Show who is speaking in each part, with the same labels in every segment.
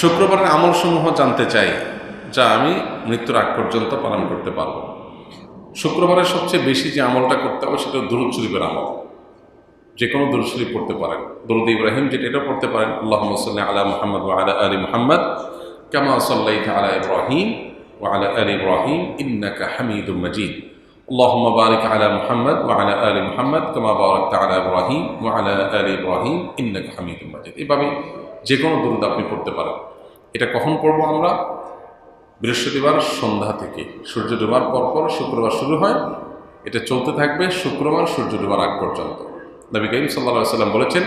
Speaker 1: শুক্রবারের আমলসমূহ জানতে চাই যা আমি মৃত্যুর আগ পর্যন্ত পালন করতে পারব শুক্রবারের সবচেয়ে বেশি যে আমলটা করতে হবে সেটা দুরুদ শরীফের আমল যে কোনো দুরুদ শরীফ পড়তে পারেন দরুদ ইব্রাহিম যেটা এটা পড়তে পারেন আল্লাহ সাল্লাহ আলা মোহাম্মদ ওয়া আলা আলী মোহাম্মদ কামা সাল্লাহ আলা ইব্রাহিম ওয়া আলা আলী ইব্রাহিম ইন্নাকা হামিদুম মজিদ اللهم بارك على محمد وعلى آل محمد كما باركت على إبراهيم وعلى آل إبراهيم إنك حميد مجيد এভাবে যে কোনো দরুদ আপনি পড়তে পারেন এটা কখন পড়ব আমরা? বৃহস্পতিবার সন্ধ্যা থেকে। সূর্য ডোবার পরপর শুক্রবার শুরু হয়। এটা চলতে থাকবে শুক্রবার সূর্য ডোবার আগ পর্যন্ত। নবী করিম সাল্লা সাল্লাম বলেছেন,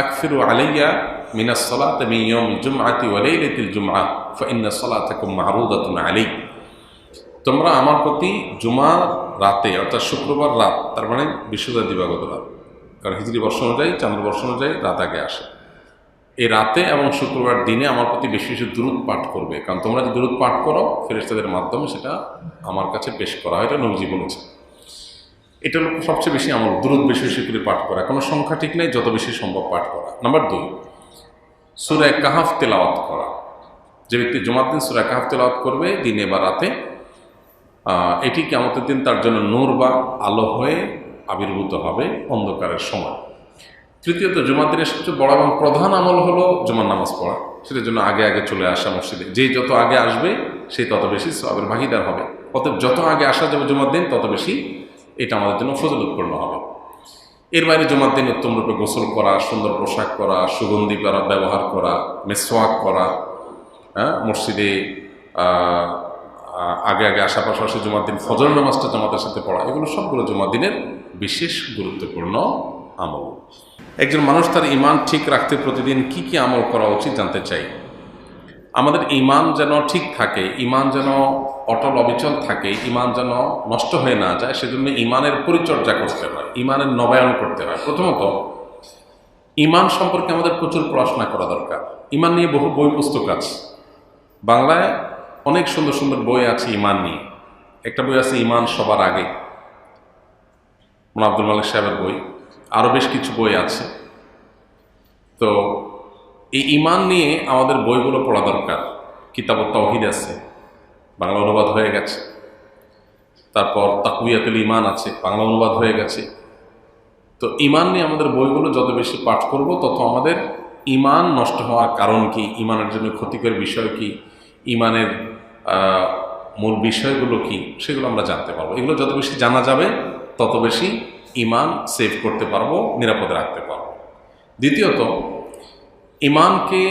Speaker 1: আকফিরু আলাইয়া মিনাস সালাত মিয়ম জুমআতি ওয়া লাইলাতিল জুমআ ফাইন্না সালাতাকুম মারুদাতুন আলাই তোমরা আমার প্রতি জুমা রাতে, অর্থাৎ শুক্রবার রাত, তার মানে বিশ্বদা দিবাগত রাত, কারণ হিজরি বর্ষ অনুযায়ী চান্দ্র বর্ষ অনুযায়ী রাত আগে আসে। এই রাতে এবং শুক্রবার দিনে আমার প্রতি বেশি বেশি দূরত পাঠ করবে। কারণ তোমরা যে দূরত পাঠ করো ফেরেস্তাদের মাধ্যমে সেটা আমার কাছে পেশ করা হয়, এটা নবজি বলেছে এটা হলো সবচেয়ে বেশি আমার দূরত বেশি বেশি করে পাঠ করা। কোনো সংখ্যা ঠিক নেই, যত বেশি সম্ভব পাঠ করা। নাম্বার দুই সুরায় কাহাফ তেলাওয়াত করা। যে ব্যক্তি জমার দিন সুরায় কাহাফ তেলাওয়াত করবে, দিনে বা রাতে এটি কেমতের দিন তার জন্য নূর বা আলো হয়ে আবির্ভূত হবে অন্ধকারের সময়। তৃতীয়ত, জুমার দিনের সবচেয়ে বড় এবং প্রধান আমল হলো জুমার নামাজ পড়া। সেটার জন্য আগে আগে চলে আসা মসজিদে। যে যত আগে আসবে, সে তত বেশি সবের ভাগিদার হবে। অতএব যত আগে আসা যাবে জুমার দিন, তত বেশি এটা আমাদের জন্য ফজলতপূর্ণ হবে। এর বাইরে জুমার দিন উত্তম রূপে গোসল করা, সুন্দর পোশাক করা, সুগন্ধি করা ব্যবহার করা মেসোয়াক করা হ্যাঁ মসজিদে আগে আগে আসা পাশাপাশি জুমার দিন ফজর নামাজটা জামাতের সাথে পড়া, এগুলো সবগুলো জুমার দিনের বিশেষ গুরুত্বপূর্ণ আমল। একজন মানুষ তার ইমান ঠিক রাখতে প্রতিদিন কি কি আমল করা উচিত জানতে চাই। আমাদের ইমান যেন ঠিক থাকে ইমান যেন অটল অবিচল থাকে ইমান যেন নষ্ট হয়ে না যায়, সেজন্য ইমানের পরিচর্যা করতে হয় ইমানের নবায়ন করতে হয়। প্রথমত ইমান সম্পর্কে আমাদের প্রচুর পড়াশোনা করা দরকার। ইমান নিয়ে বহু বই পুস্তক আছে। বাংলায় অনেক সুন্দর সুন্দর বই আছে ইমান নিয়ে। একটা বই আছে ইমান সবার আগে। আব্দুল মালিক সাহেবের বই। আরও বেশ কিছু বই আছে। তো এই ইমান নিয়ে আমাদের বইগুলো পড়া দরকার। কিতাব তহিদ আছে, বাংলা অনুবাদ হয়ে গেছে। তারপর তাকুয়াতুল ইমান আছে, বাংলা অনুবাদ হয়ে গেছে। তো ইমান নিয়ে আমাদের বইগুলো যত বেশি পাঠ করব, তত আমাদের ইমান নষ্ট হওয়ার কারণ কি ইমানের জন্য ক্ষতিকর বিষয় কি ইমানের মূল বিষয়গুলো কি, সেগুলো আমরা জানতে পারব। এগুলো যত বেশি জানা যাবে, তত বেশি ইমান সেভ করতে পারব, নিরাপদে রাখতে পারব। দ্বিতীয়ত, ইমানকে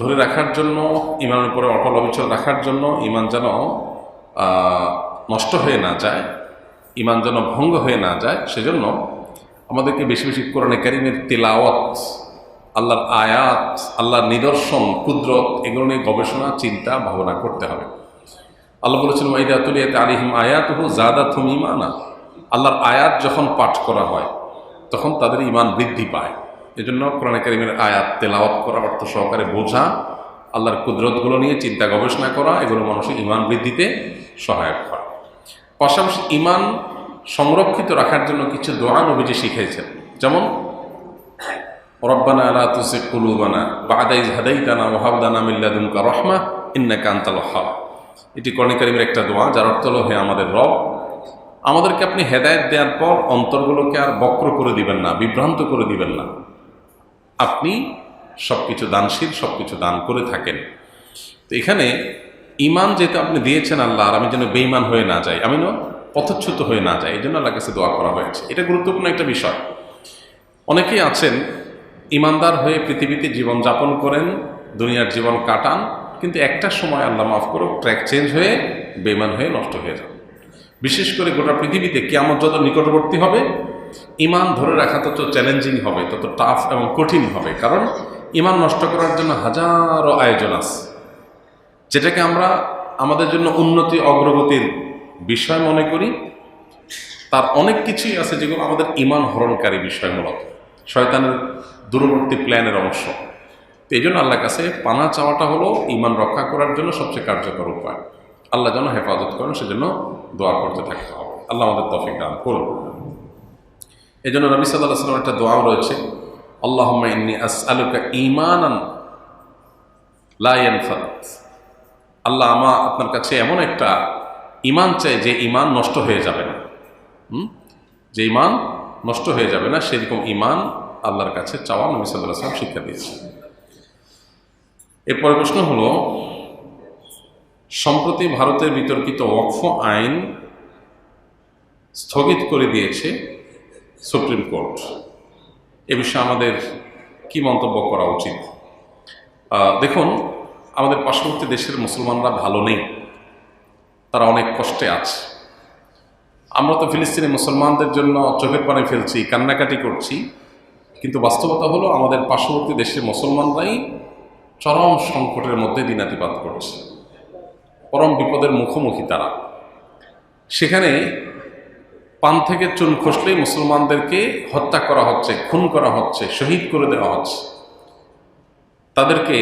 Speaker 1: ধরে রাখার জন্য, ইমানের উপরে অটল অবিচল রাখার জন্য ইমান যেন নষ্ট হয়ে না যায়, ইমান যেন ভঙ্গ হয়ে না যায়, সেজন্য আমাদেরকে বেশি বেশি কোরআনে কারিমের তেলাওয়াত, আল্লাহর আয়াত, আল্লাহর নিদর্শন, কুদরত, এগুলো নিয়ে গবেষণা, চিন্তা, ভাবনা করতে হবে। আল্লাহ বলেছেন ওয়াইদাতুলিয়াতে আলিহিম আয়াত হু জাদা থুম ইমানা আল্লাহর আয়াত যখন পাঠ করা হয়, তখন তাদের ইমান বৃদ্ধি পায়। এজন্য কোরআন কারিমের আয়াত তেলাওয়াত করা অর্থ সহকারে বোঝা, আল্লাহর কুদরতগুলো নিয়ে চিন্তা গবেষণা করা, এগুলো মানুষের ইমান বৃদ্ধিতে সহায়ক হয়। পাশাপাশি ইমান সংরক্ষিত রাখার জন্য কিছু দোয়া নবীজি শিখেছেন যেমন, রব্বানা তুসিক কুলুবানা বাদাইজ হাদাইতানা ওয়াহাবদানা মিল্লাদুমকা রহমা ইন্নাকা আনতাল ওয়াহ্হাব। এটি কর্ণী কারিমের একটা দোয়া, যার অর্থ হলো, হে আমাদের রব আমাদেরকে আপনি হেদায়েত দেওয়ার পর অন্তরগুলোকে আর বক্র করে দিবেন না, বিভ্রান্ত করে দিবেন না। আপনি সব কিছু দানশীল সব কিছু দান করে থাকেন। তো এখানে ইমান যেহেতু আপনি দিয়েছেন আল্লাহ, আর আমি যেন বেইমান হয়ে না যাই, আমি না পথচ্যুত হয়ে না যাই এই জন্য আল্লাহ কাছে দোয়া করা হয়েছে। এটা গুরুত্বপূর্ণ একটা বিষয়। অনেকেই আছেন, ইমানদার হয়ে পৃথিবীতে জীবন যাপন করেন, দুনিয়ার জীবন কাটান, কিন্তু একটা সময় আল্লাহ মাফ করো ট্র্যাক চেঞ্জ হয়ে বেমান হয়ে নষ্ট হয়ে যান। বিশেষ করে গোটা পৃথিবীতে কেমন যত নিকটবর্তী হবে ইমান ধরে রাখা তত চ্যালেঞ্জিং হবে, তত টাফ এবং কঠিন হবে। কারণ ইমান নষ্ট করার জন্য হাজারো আয়োজন আছে। যেটাকে আমরা আমাদের জন্য উন্নতি, অগ্রগতির বিষয় মনে করি। তার অনেক কিছুই আছে যেগুলো আমাদের ইমান হরণকারী বিষয় মূলত। শয়তানের দূরবর্তী প্ল্যানের অংশ। এই জন্য আল্লাহ কাছে পানা চাওয়াটা হলো ইমান রক্ষা করার জন্য সবচেয়ে কার্যকর উপায়। আল্লাহ যেন হেফাজত করেন, সেজন্য দোয়া করতে থাকতে হবে আল্লাহ আমাদের তফিক দান করুন। এই জন্য নবী সাল্লাহ সাল্লাম একটা দোয়াও রয়েছে আল্লাহ ইন্নি আস আলুকা ইমানান আল্লাহ আমা, আপনার কাছে এমন একটা ইমান চাই যে ইমান নষ্ট হয়ে যাবে না? যে ইমান নষ্ট হয়ে যাবে না, সেরকম ইমান আল্লাহর কাছে চাওয়া নবী সাল্লাহ সাল্লাম শিক্ষা দিয়েছে এরপরে প্রশ্ন হলো সম্প্রতি ভারতের বিতর্কিত ওয়াকফ আইন স্থগিত করে দিয়েছে সুপ্রিম কোর্ট। এ বিষয়ে আমাদের কি মন্তব্য করা উচিত? দেখুন, আমাদের পার্শ্ববর্তী দেশের মুসলমানরা ভালো নেই। তারা অনেক কষ্টে আছে। আমরা তো ফিলিস্তিনি মুসলমানদের জন্য চোখের পানি ফেলছি, কান্নাকাটি করছি। কিন্তু বাস্তবতা হলো, আমাদের পার্শ্ববর্তী দেশের মুসলমানরাই চরম সংকটের মধ্যে দিনাতিপাত করছে। পরম বিপদের মুখোমুখি তারা। সেখানে পান থেকে চুন খসলেই মুসলমানদেরকে হত্যা করা হচ্ছে, খুন করা হচ্ছে, শহীদ করে দেওয়া হচ্ছে। তাদেরকে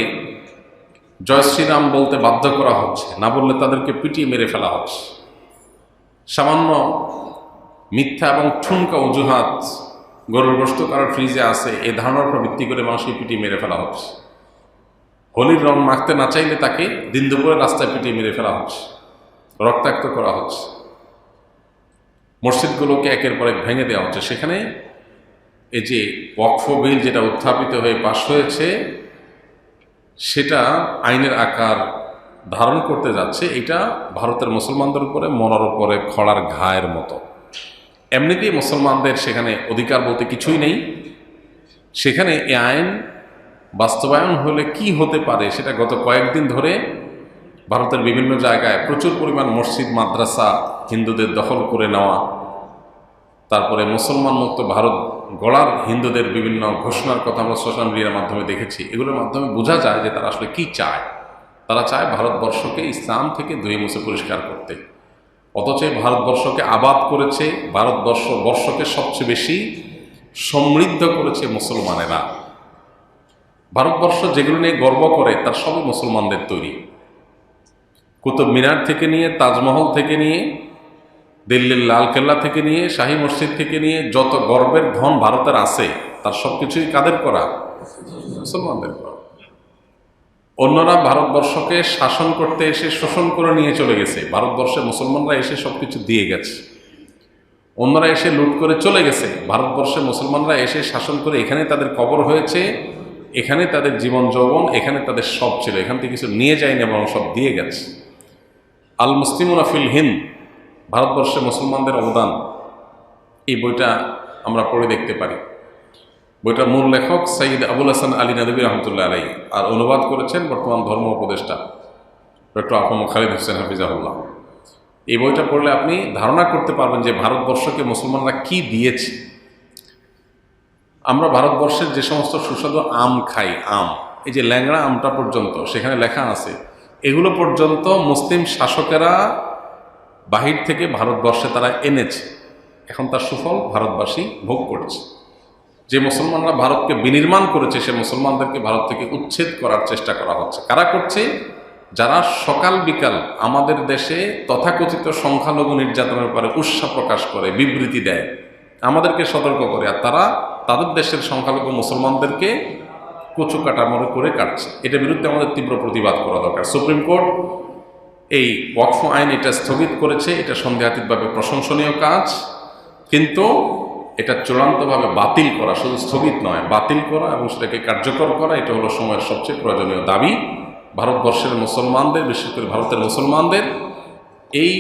Speaker 1: জয় শ্রীরাম বলতে বাধ্য করা হচ্ছে, না বললে তাদেরকে পিটিয়ে মেরে ফেলা হচ্ছে। সামান্য মিথ্যা এবং ঠুনকা অজুহাত গরুর গোস্ত কারোর ফ্রিজে আছে এই ধারণার উপর ভিত্তি করে মানুষকে পিটিয়ে মেরে ফেলা হচ্ছে। হোলির রং মাখতে না চাইলে তাকে দিন দুপুরে রাস্তায় পিটিয়ে মেরে ফেলা হচ্ছে, রক্তাক্ত করা হচ্ছে। মসজিদগুলোকে একের পর এক ভেঙে দেওয়া হচ্ছে। সেখানে এই যে ওয়াকফ বিল যেটা উত্থাপিত হয়ে পাশ হয়েছে, সেটা আইনের আকার ধারণ করতে যাচ্ছে। এটা ভারতের মুসলমানদের উপরে, মরার উপরে, খড়ার ঘায়ের মতো। এমনিতেই মুসলমানদের সেখানে অধিকার বলতে কিছুই নেই। সেখানে এ আইন বাস্তবায়ন হলে কি হতে পারে সেটা গত কয়েকদিন ধরে ভারতের বিভিন্ন জায়গায় প্রচুর পরিমাণ মসজিদ, মাদ্রাসা হিন্দুদের দখল করে নেওয়া, তারপরে মুসলমান মুক্ত ভারত গড়ার হিন্দুদের বিভিন্ন ঘোষণার কথা আমরা সোশ্যাল মিডিয়ার মাধ্যমে দেখেছি। এগুলোর মাধ্যমে বোঝা যায় যে তারা আসলে কি চায়। তারা চায় ভারতবর্ষকে ইসলাম থেকে ধুয়ে মুছে পরিষ্কার করতে। অথচ ভারতবর্ষকে আবাদ করেছে, ভারতবর্ষ বর্ষকে সবচেয়ে বেশি সমৃদ্ধ করেছে মুসলমানেরা। ভারতবর্ষ যেগুলো নিয়ে গর্ব করে, তার সবই মুসলমানদের তৈরি। কুতুব মিনার থেকে নিয়ে, তাজমহল থেকে নিয়ে, দিল্লির লালকেল্লা থেকে নিয়ে, শাহী মসজিদ থেকে নিয়ে, যত গর্বের ধন ভারতের আছে, তার সব কিছুই কাদের করা? মুসলমানদের করা। অন্যরা ভারতবর্ষকে শাসন করতে এসে শোষণ করে নিয়ে চলে গেছে। ভারতবর্ষে মুসলমানরা এসে সব কিছু দিয়ে গেছে। অন্যরা এসে লুট করে চলে গেছে। ভারতবর্ষে মুসলমানরা এসে শাসন করে এখানে তাদের কবর হয়েছে। এখানে তাদের জীবন যৌবন, এখানে তাদের সব ছিল। এখান থেকে কিছু নিয়ে যায়নি এবং সব দিয়ে গেছে। আল মুসলিমুনা ফিল হিন্দ, ভারতবর্ষে মুসলমানদের অবদান। এই বইটা আমরা পড়ে দেখতে পারি। বইটার মূল লেখক সঈদ আবুল হাসান আলী নদী রহমতুল্লাহ আলাই আর অনুবাদ করেছেন বর্তমান ধর্ম উপদেষ্টা ডক্টর আহম খালিদ হোসেন হাফিজাহুল্লাহ। এই বইটা পড়লে আপনি ধারণা করতে পারবেন যে ভারতবর্ষকে মুসলমানরা কি দিয়েছে। আমরা ভারতবর্ষের যে সমস্ত সুস্বাদু আম খাই, আম, এই যে ল্যাংড়া আমটা পর্যন্ত, সেখানে লেখা আছে, এগুলো পর্যন্ত মুসলিম শাসকেরা বাহির থেকে ভারতবর্ষে তারা এনেছে। এখন তার সুফল ভারতবাসী ভোগ করছে। যে মুসলমানরা ভারতকে বিনির্মাণ করেছে, সে মুসলমানদেরকে ভারত থেকে উচ্ছেদ করার চেষ্টা করা হচ্ছে। কারা করছে? যারা সকাল বিকাল আমাদের দেশে তথাকথিত সংখ্যালঘু নির্যাতনের ব্যাপারে উৎসাহ প্রকাশ করে, বিবৃতি দেয়, আমাদেরকে সতর্ক করে, আর তারা তাদের দেশের সংখ্যালঘু মুসলমানদেরকে কচু কাটামরে করে কাটছে। এটার বিরুদ্ধে আমাদের তীব্র প্রতিবাদ করা দরকার। সুপ্রিম কোর্ট এই ওয়াকফ আইন এটা স্থগিত করেছে। এটা সন্দেহাতীতভাবে প্রশংসনীয় কাজ। কিন্তু এটা চূড়ান্তভাবে বাতিল করা, শুধু স্থগিত নয়, বাতিল করা এবং সেটাকে কার্যকর করা, এটা হলো সময়ের সবচেয়ে প্রয়োজনীয় দাবি। ভারতবর্ষের মুসলমানদের, বিশেষ করে ভারতের মুসলমানদের এই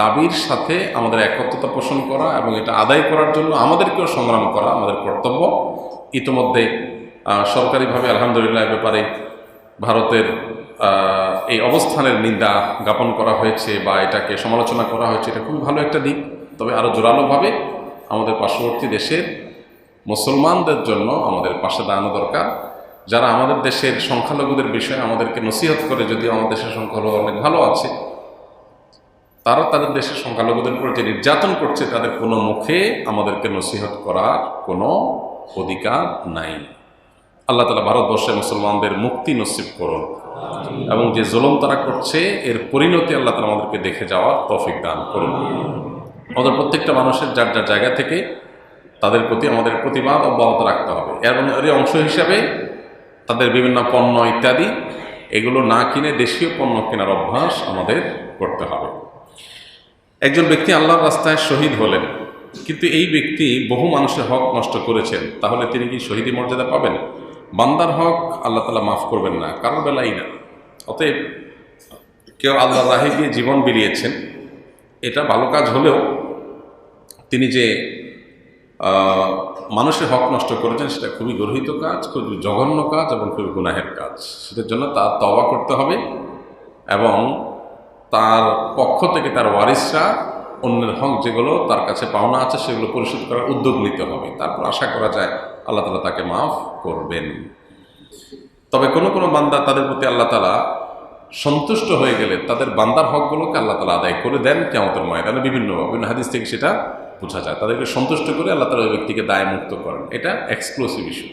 Speaker 1: দাবির সাথে আমাদের একত্রতা পোষণ করা এবং এটা আদায় করার জন্য আমাদেরকেও সংগ্রাম করা, আমাদের কর্তব্য। ইতোমধ্যে সরকারিভাবে আলহামদুলিল্লাহ ব্যাপারে ভারতের এই অবস্থানের নিন্দা জ্ঞাপন করা হয়েছে বা এটাকে সমালোচনা করা হয়েছে, এটা খুবই ভালো একটা দিক। তবে আরও জোরালোভাবে আমাদের পার্শ্ববর্তী দেশের মুসলমানদের জন্য আমাদের পাশে দাঁড়ানো দরকার। যারা আমাদের দেশের সংখ্যালঘুদের বিষয়ে আমাদেরকে নসিহত করে, যদিও আমাদের দেশের সংখ্যালঘু অনেক ভালো আছে তারা তাদের দেশের সংখ্যালঘুদের উপর যে নির্যাতন করছে, তাদের কোনো মুখে আমাদেরকে নসিহত করার কোনো অধিকার নাই। আল্লাহ তালা ভারতবর্ষের মুসলমানদের মুক্তি নসিব করুন এবং যে জুলম তারা করছে, এর পরিণতি আল্লাহ তালা আমাদেরকে দেখে যাওয়ার তৌফিক দান করুন। আমাদের প্রত্যেকটা মানুষের যার যার জায়গা থেকে তাদের প্রতি আমাদের প্রতিবাদ অব্যাহত রাখতে হবে। এর অংশ হিসাবে তাদের বিভিন্ন পণ্য ইত্যাদি, এগুলো না কিনে দেশীয় পণ্য কেনার অভ্যাস আমাদের করতে হবে। একজন ব্যক্তি আল্লাহর রাস্তায় শহীদ হলেন, কিন্তু এই ব্যক্তি বহু মানুষের হক নষ্ট করেছেন, তাহলে তিনি কি শহীদি মর্যাদা পাবেন? বান্দার হক আল্লাহ তালা মাফ করবেন না, কারোর বেলাই না। অতএব কেউ আল্লাহ রাহে গিয়ে জীবন বিলিয়েছেন, এটা ভালো কাজ হলেও তিনি যে মানুষের হক নষ্ট করেছেন, সেটা খুবই গর্হিত কাজ, খুবই জঘন্য কাজ এবং খুবই গুনাহের কাজ। সেটার জন্য তার তবা করতে হবে এবং তার পক্ষ থেকে তার ওয়ারিসরা অন্যের হক যেগুলো তার কাছে পাওনা আছে সেগুলো পরিশোধ করার উদ্যোগ নিতে হবে। তারপর আশা করা যায় আল্লাহ তালা তাকে মাফ করবেন। তবে কোনো কোনো বান্দা তাদের প্রতি আল্লাহ তালা সন্তুষ্ট হয়ে গেলে তাদের বান্দার হকগুলোকে আল্লাহ তালা আদায় করে দেন কেমতের ময়দানে বিভিন্ন বিভিন্ন হাদিস থেকে সেটা বোঝা যায়। তাদেরকে সন্তুষ্ট করে আল্লাহ তালা ওই ব্যক্তিকে দায় মুক্ত করেন। এটা এক্সক্লুসিভ ইস্যু